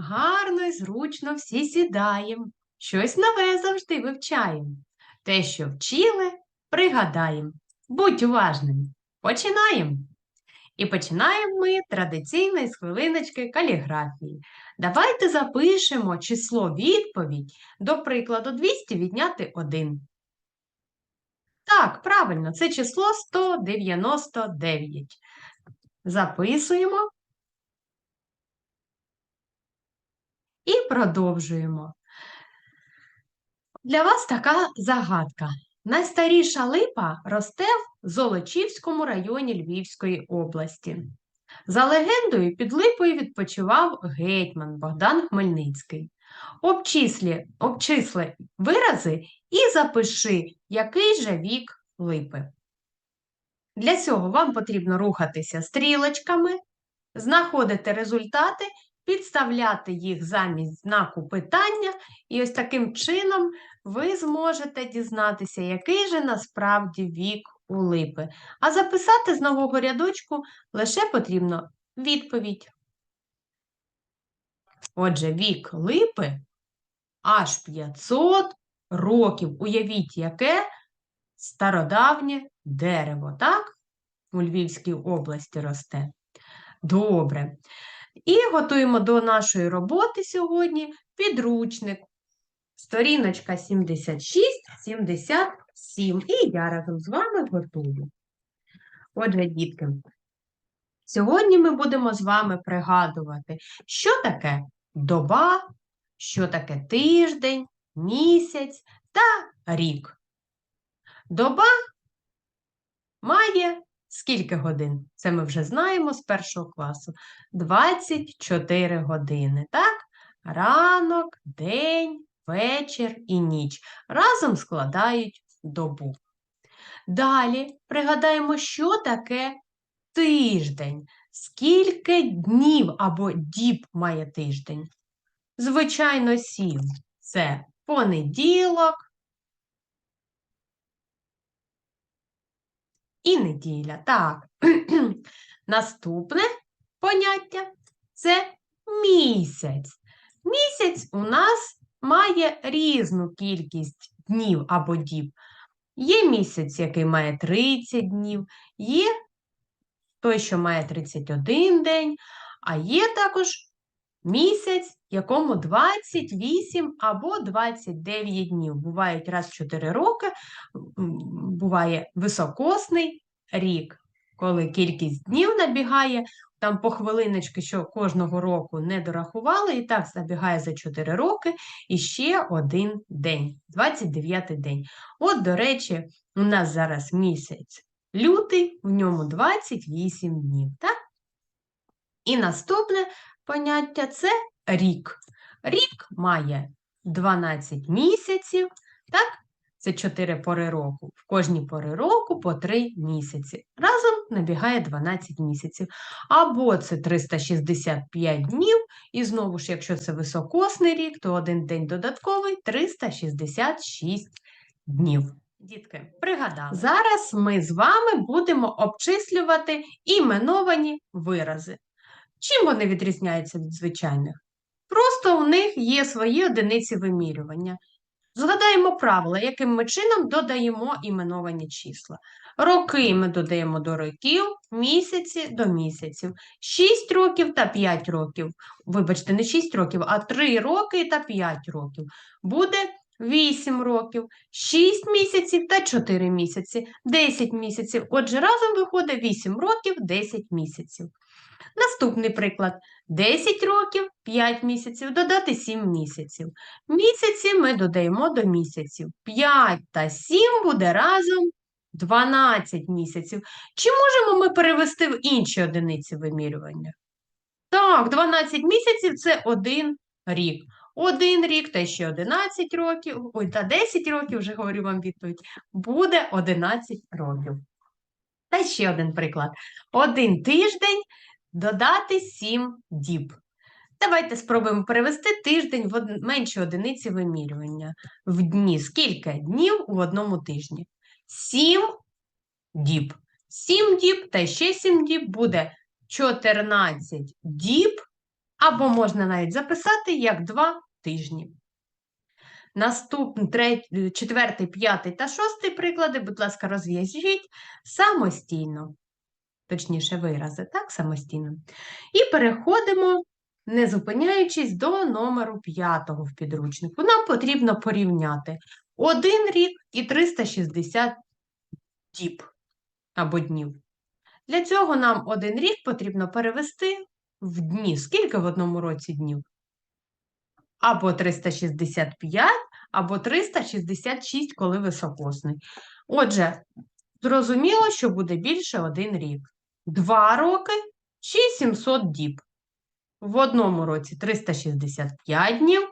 Гарно і зручно всі сідаємо, щось нове завжди вивчаємо. Те, що вчили, пригадаємо. Будь уважним. Починаємо. І починаємо ми традиційно із хвилиночки каліграфії. Давайте запишемо число відповідь, до прикладу, 200 відняти 1. Так, правильно, це число 199. Записуємо і продовжуємо. Для вас така загадка. Найстаріша липа росте в Золочівському районі Львівської області. За легендою, під липою відпочивав гетьман Богдан Хмельницький. Обчислі, обчисли вирази і запиши, який же вік липи. Для цього вам потрібно рухатися стрілочками, знаходити результати, підставляти їх замість знаку питання, і ось таким чином ви зможете дізнатися, який же насправді вік у липи. А записати з нового рядочку лише потрібно відповідь. Отже, вік липи аж 500 років. Уявіть, яке стародавнє дерево, так? У Львівській області росте. Добре. І готуємо до нашої роботи сьогодні підручник. Сторіночка 76-77. І я разом з вами готую. Отже, дітки, сьогодні ми будемо з вами пригадувати, що таке доба, що таке тиждень, місяць та рік. Доба має скільки годин? Це ми вже знаємо з першого класу. 24 години, так? Ранок, день, вечір і ніч разом складають добу. Далі пригадаємо, що таке тиждень. Скільки днів або діб має тиждень? Звичайно, сім. Це понеділок і неділя. Так. Наступне поняття це місяць. Місяць у нас має різну кількість днів або діб. Є місяць, який має 30 днів, є той, що має 31 день, а є також місяць, якому 28 або 29 днів. Бувають раз в 4 роки, буває високосний рік, коли кількість днів набігає, там по хвилиночки, що кожного року не дорахували, і так забігає за 4 роки і ще один день, 29 день. От, до речі, у нас зараз місяць лютий, в ньому 28 днів. так? І наступне поняття це рік. Рік має 12 місяців, так? Це 4 пори року. В кожній пори року по 3 місяці. Разом набігає 12 місяців. Або це 365 днів, і знову ж, якщо це високосний рік, то один день додатковий 366 днів. Дітки, пригадали. Зараз ми з вами будемо обчислювати іменовані вирази. Чим вони відрізняються від звичайних? Просто у них є свої одиниці вимірювання. Згадаємо правила, яким ми чином додаємо іменовані числа. Роки ми додаємо до років, місяці до місяців. 6 років та 5 років. Вибачте, не 6 років, а 3 роки та 5 років. Буде 8 років, 6 місяців та 4 місяці, 10 місяців. Отже, разом виходить 8 років, 10 місяців. Наступний приклад: 10 років, 5 місяців, додати 7 місяців. Місяці ми додаємо до місяців. 5 та 7 буде разом 12 місяців. Чи можемо ми перевести в інші одиниці вимірювання? Так, 12 місяців це один рік. Один рік та ще 11 років, ой, та 10 років, вже говорю вам відповідь, буде 11 років. Та ще один приклад. Один тиждень додати 7 діб. Давайте спробуємо перевести тиждень в од... менші одиниці вимірювання. В дні скільки днів у одному тижні? 7 діб. 7 діб та ще 7 діб буде 14 діб, або можна навіть записати як два тижні. Наступний, четвертий, п'ятий та шостий приклади, будь ласка, розв'яжіть самостійно. Точніше, вирази, так, самостійно. І переходимо, не зупиняючись, до номеру п'ятого в підручнику. Нам потрібно порівняти один рік і 360 діб або днів. Для цього нам один рік потрібно перевести в дні. Скільки в одному році днів? Або 365, або 366, коли високосний. Отже, зрозуміло, що буде більше один рік. Два роки чи 700 діб. В одному році 365 днів,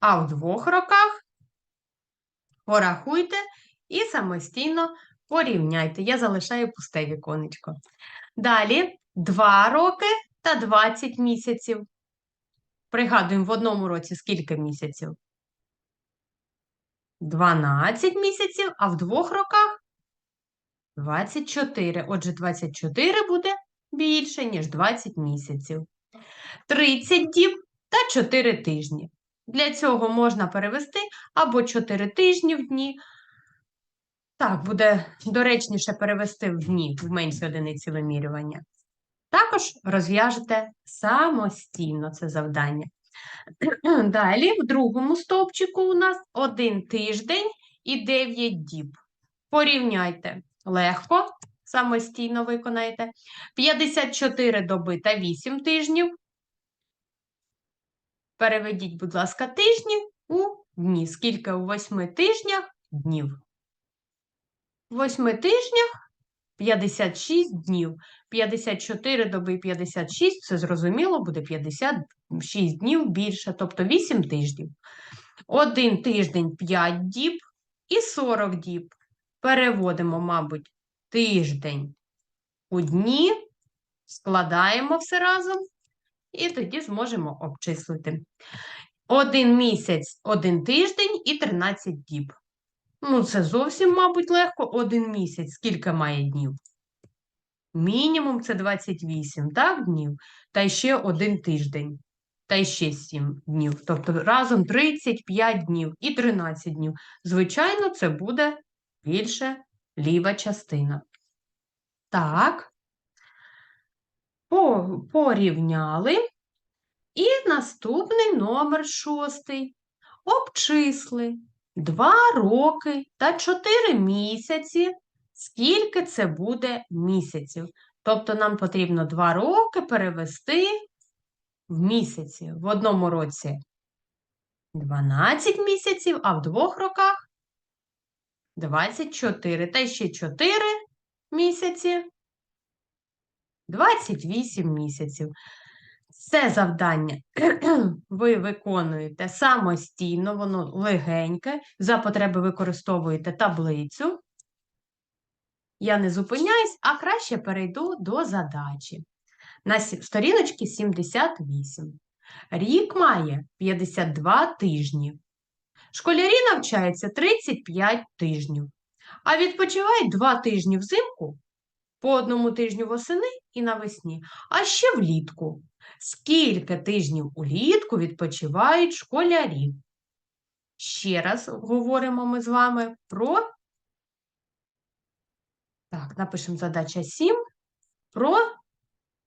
а в двох роках порахуйте і самостійно порівняйте. Я залишаю пусте віконечко. Далі 2 роки та 20 місяців. Пригадуємо, в одному році скільки місяців? 12 місяців, а в двох роках 24. Отже, 24 буде більше, ніж 20 місяців. 30 діб та 4 тижні. Для цього можна перевести або 4 тижні в дні. Так, буде доречніше перевести в дні в менші одиниці вимірювання. Також розв'яжете самостійно це завдання. Далі, в другому стовпчику у нас один тиждень і 9 діб. Порівняйте легко, самостійно виконаєте. 54 доби та 8 тижнів. Переведіть, будь ласка, тижні у дні. Скільки у 8 тижнях днів? В 8 тижнях 56 днів. 54 доби 56, це зрозуміло, буде 56 днів більше, тобто 8 тижнів. Один тиждень 5 діб і 40 діб. Переводимо, мабуть, тиждень у дні, складаємо все разом, і тоді зможемо обчислити. Один місяць, один тиждень і 13 діб. Ну, це зовсім, мабуть, легко. Один місяць. Скільки має днів? Мінімум це 28, так, днів, та ще один тиждень, та ще 7 днів. Тобто разом 35 днів і 13 днів. Звичайно, це буде більше ліва частина. Так, порівняли. І наступний номер шостий. Обчисли 2 роки та 4 місяці. Скільки це буде місяців? Тобто нам потрібно 2 роки перевести в місяці. В одному році 12 місяців, а в двох роках 24. Та ще 4 місяці. 28 місяців. Це завдання ви виконуєте самостійно, воно легеньке. За потреби використовуєте таблицю. Я не зупиняюсь, а краще перейду до задачі. На сторіночці 78. Рік має 52 тижні. Школярі навчаються 35 тижнів, а відпочивають 2 тижні взимку, по одному тижню восени і навесні, а ще влітку. Скільки тижнів улітку відпочивають школярі? Ще раз говоримо ми з вами про. Так, напишемо задача 7. Про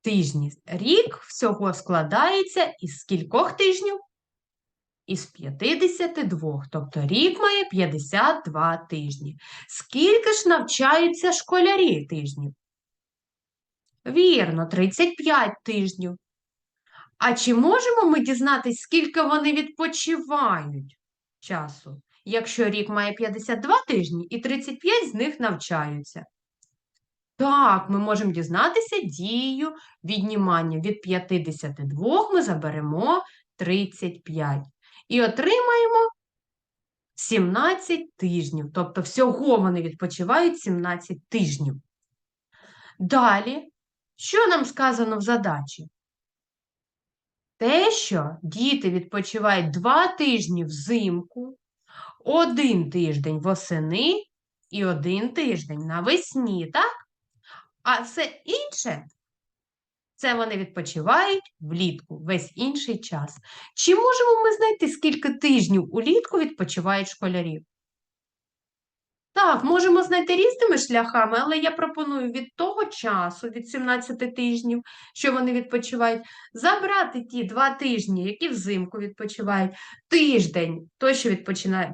тижні. Рік всього складається із скількох тижнів? Із 52. Тобто рік має 52 тижні. Скільки ж навчаються школярі тижнів? Вірно, 35 тижнів. А чи можемо ми дізнатись, скільки вони відпочивають часу, якщо рік має 52 тижні і 35 з них навчаються? Так, ми можемо дізнатися дією віднімання. Від 52 ми заберемо 35 і отримаємо 17 тижнів. Тобто всього вони відпочивають 17 тижнів. Далі, що нам сказано в задачі? Те, що діти відпочивають два тижні взимку, один тиждень восени і один тиждень навесні, так? А все інше Це вони відпочивають влітку весь інший час. Чи можемо ми знайти, скільки тижнів улітку відпочивають школярів? Так, можемо знайти різними шляхами, але я пропоную від того часу, від 17 тижнів, що вони відпочивають, забрати ті два тижні, які взимку відпочивають, тиждень, той, що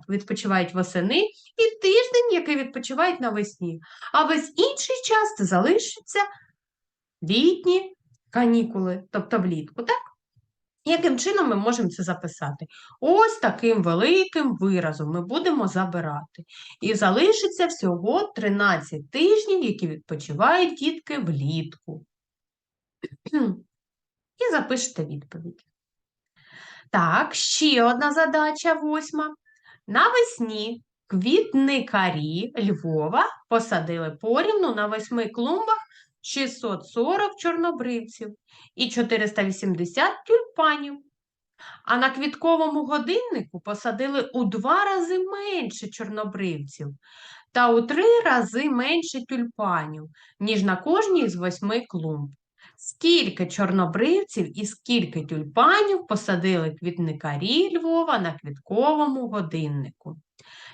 відпочивають восени, і тиждень, який відпочивають навесні. А весь інший час залишиться літні канікули, тобто влітку, так? Яким чином ми можемо це записати? Ось таким великим виразом ми будемо забирати. І залишиться всього 13 тижнів, які відпочивають дітки влітку. І запишете відповідь. Так, ще одна задача, восьма. Навесні квітникарі Львова посадили порівну на восьми клумбах 640 чорнобривців і 480 тюльпанів. А на квітковому годиннику посадили у два рази менше чорнобривців та у три рази менше тюльпанів, ніж на кожній з восьми клумб. Скільки чорнобривців і скільки тюльпанів посадили квітникарі Львова на квітковому годиннику?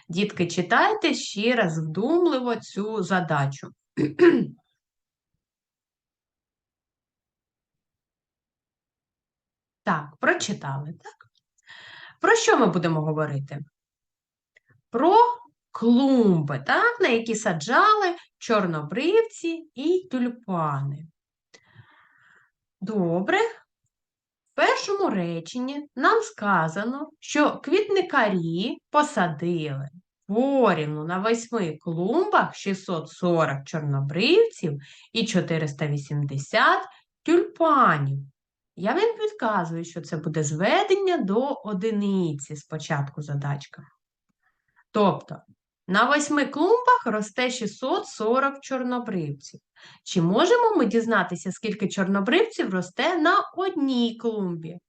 Дітки, читайте ще раз вдумливо цю задачу. Так, прочитали, так? Про що ми будемо говорити? Про клумби, так, на які саджали чорнобривці і тюльпани. Добре. В першому реченні нам сказано, що квітникарі посадили порівну на восьми клумбах 640 чорнобривців і 480 тюльпанів. Я вам підказую, що це буде зведення до одиниці спочатку задачка. Тобто, на восьми клумбах росте 640 чорнобривців. Чи можемо ми дізнатися, скільки чорнобривців росте на одній клумбі?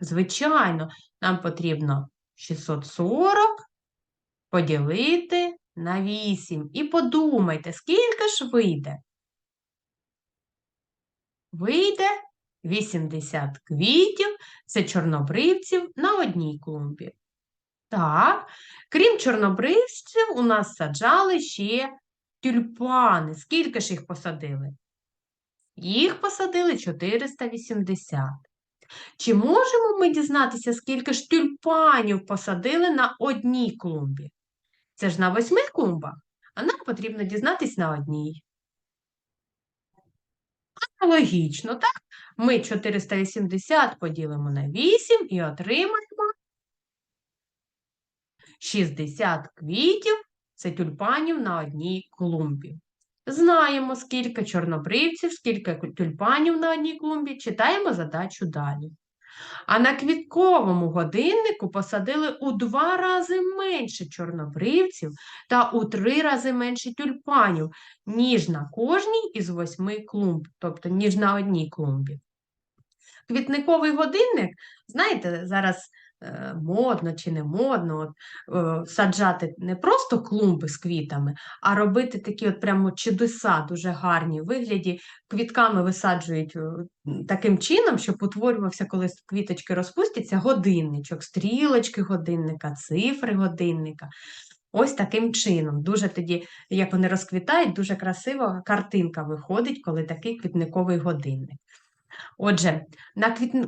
Звичайно, нам потрібно 640 поділити на 8. І подумайте, скільки ж вийде? Вийде 80 квітів, це чорнобривців на одній клумбі. Так, крім чорнобривців, у нас саджали ще тюльпани. Скільки ж їх посадили? Їх посадили 480. Чи можемо ми дізнатися, скільки ж тюльпанів посадили на одній клумбі? Це ж на восьми клумбах, а нам потрібно дізнатись на одній. Логічно, так? Ми 480 поділимо на 8 і отримаємо 60 квітів це тюльпанів на одній клумбі. Знаємо, скільки чорнобривців, скільки тюльпанів на одній клумбі, читаємо задачу далі. А на квітковому годиннику посадили у два рази менше чорнобривців та у три рази менше тюльпанів, ніж на кожній із восьми клумб, тобто ніж на одній клумбі. Квітниковий годинник, знаєте, зараз модно чи не модно от, е, саджати не просто клумби з квітами, а робити такі от прямо чудеса дуже гарні вигляді. Квітками висаджують е, таким чином, щоб утворювався, коли квіточки розпустяться, годинничок, стрілочки годинника, цифри годинника. Ось таким чином. Дуже тоді, як вони розквітають, дуже красива картинка виходить, коли такий квітниковий годинник. Отже,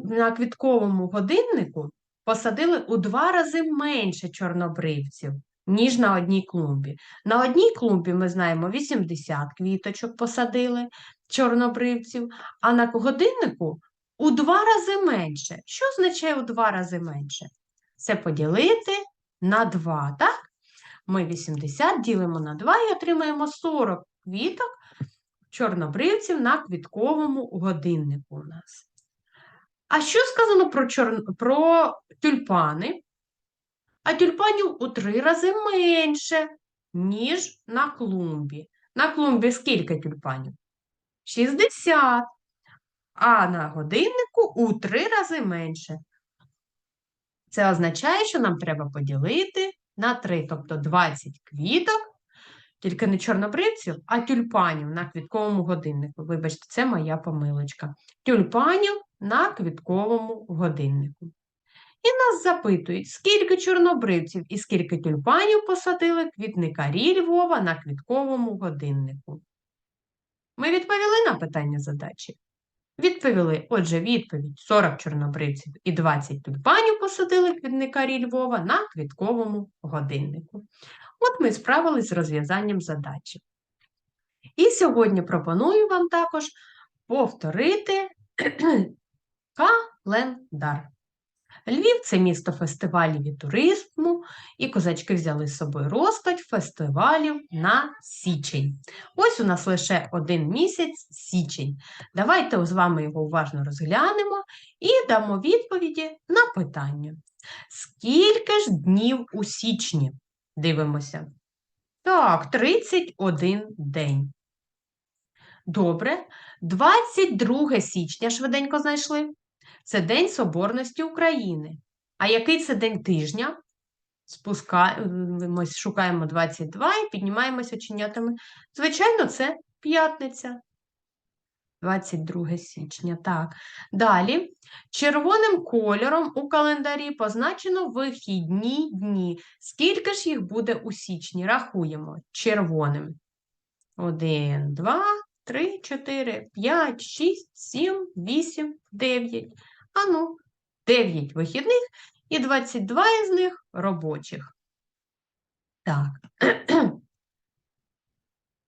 на квітковому годиннику посадили у два рази менше чорнобривців, ніж на одній клумбі. На одній клумбі, ми знаємо, 80 квіточок посадили чорнобривців, а на годиннику у два рази менше. Що означає у два рази менше? Це поділити на 2, так? Ми 80 ділимо на 2 і отримаємо 40 квіток чорнобривців на квітковому годиннику у нас. А що сказано про, чор... про тюльпани? А тюльпанів у три рази менше, ніж на клумбі. На клумбі скільки тюльпанів? 60. А на годиннику у три рази менше. Це означає, що нам треба поділити на 3, тобто 20 квіток Тільки не чорнобривців, а тюльпанів на квітковому годиннику. Вибачте, це моя помилочка. Тюльпанів на квітковому годиннику. І нас запитують, скільки чорнобривців і скільки тюльпанів посадили квітникарі Львова на квітковому годиннику. Ми відповіли на питання задачі? Відповіли, отже, відповідь 40 чорнобривців і 20 тюльпанів посадили квітникарі Львова на квітковому годиннику. От ми справились з розв'язанням задачі. І сьогодні пропоную вам також повторити календар. Львів це місто фестивалів і туризму, і козачки взяли з собою розкладь фестивалів на січень. Ось у нас лише один місяць січень. Давайте з вами його уважно розглянемо і дамо відповіді на питання. Скільки ж днів у січні? Дивимося. Так, 31 день. Добре. 22 січня швиденько знайшли. Це День Соборності України. А який це день тижня? Спускаємось, шукаємо 22 і піднімаємося оченятами. Звичайно, це п'ятниця. 22 січня. Так. Далі. Червоним кольором у календарі позначено вихідні дні. Скільки ж їх буде у січні? Рахуємо. Червоним. 1, 2, 3, 4, 5, 6, 7, 8, 9. Ану, 9 вихідних і 22 із них робочих. Так.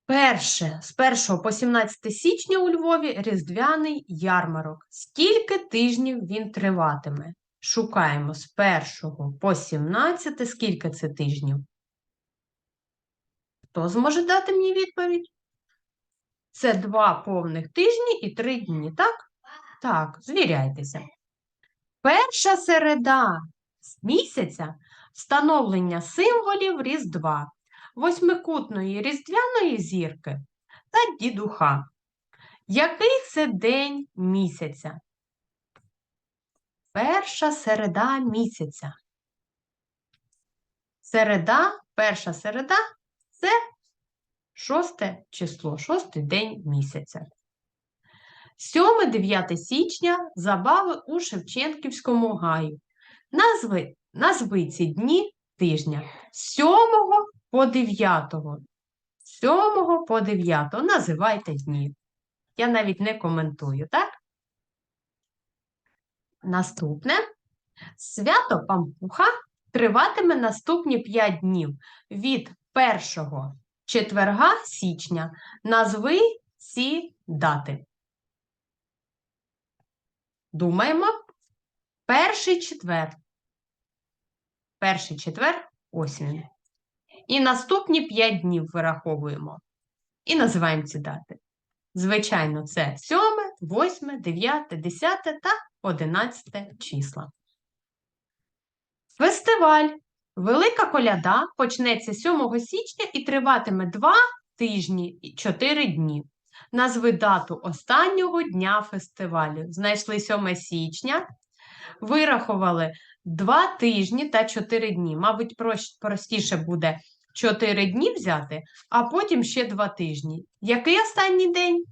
Перше, з 1 по 17 січня у Львові різдвяний ярмарок. Скільки тижнів він триватиме? Шукаємо з 1 по 17, скільки це тижнів? Хто зможе дати мені відповідь? Це два повних тижні і три дні, так? Так, звіряйтеся. Перша середа місяця встановлення символів Різдва, восьмикутної різдвяної зірки та дідуха. Який це день місяця? Перша середа місяця. Середа, перша середа це шосте число, шостий день місяця. 7-9 січня забави у Шевченківському гаю. Назви, назви ці дні тижня з 7 по 9. З 7 по 9 називайте дні. Я навіть не коментую, так? Наступне. Свято Пампуха триватиме наступні 5 днів від 1 четверга січня. Назви ці дати. Думаємо. Перший четвер. Перший четвер ось. І наступні 5 днів вираховуємо. І називаємо ці дати. Звичайно, це 7, 8, 9, 10 та 11 числа. Фестиваль Велика коляда почнеться 7 січня і триватиме 2 тижні і 4 дні. Назви дату останнього дня фестивалю. Знайшли 7 січня, вирахували 2 тижні та 4 дні. Мабуть, простіше буде 4 дні взяти, а потім ще 2 тижні. Який останній день?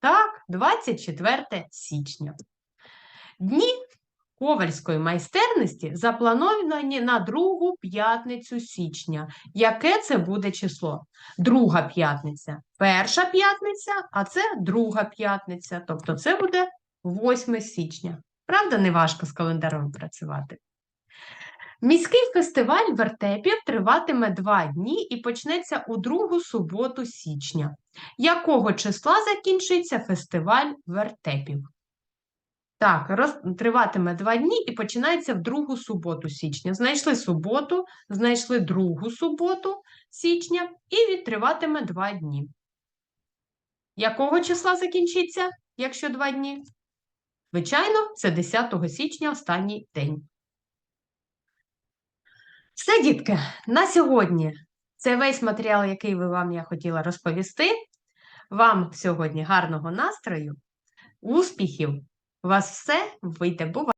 Так, 24 січня. Дні ковальської майстерності заплановані на другу п'ятницю січня. Яке це буде число? Друга п'ятниця, перша п'ятниця, а це друга п'ятниця. Тобто це буде 8 січня. Правда, не важко з календаром працювати. Міський фестиваль вертепів триватиме два дні і почнеться у другу суботу січня. Якого числа закінчиться фестиваль вертепів? Так, роз... триватиме два дні і починається в другу суботу січня. Знайшли суботу, знайшли другу суботу січня і відтриватиме два дні. Якого числа закінчиться, якщо два дні? Звичайно, це 10 січня останній день. Все, дітки, на сьогодні це весь матеріал, який ви вам я хотіла розповісти. Вам сьогодні гарного настрою, успіхів! Вас все вийде, буває.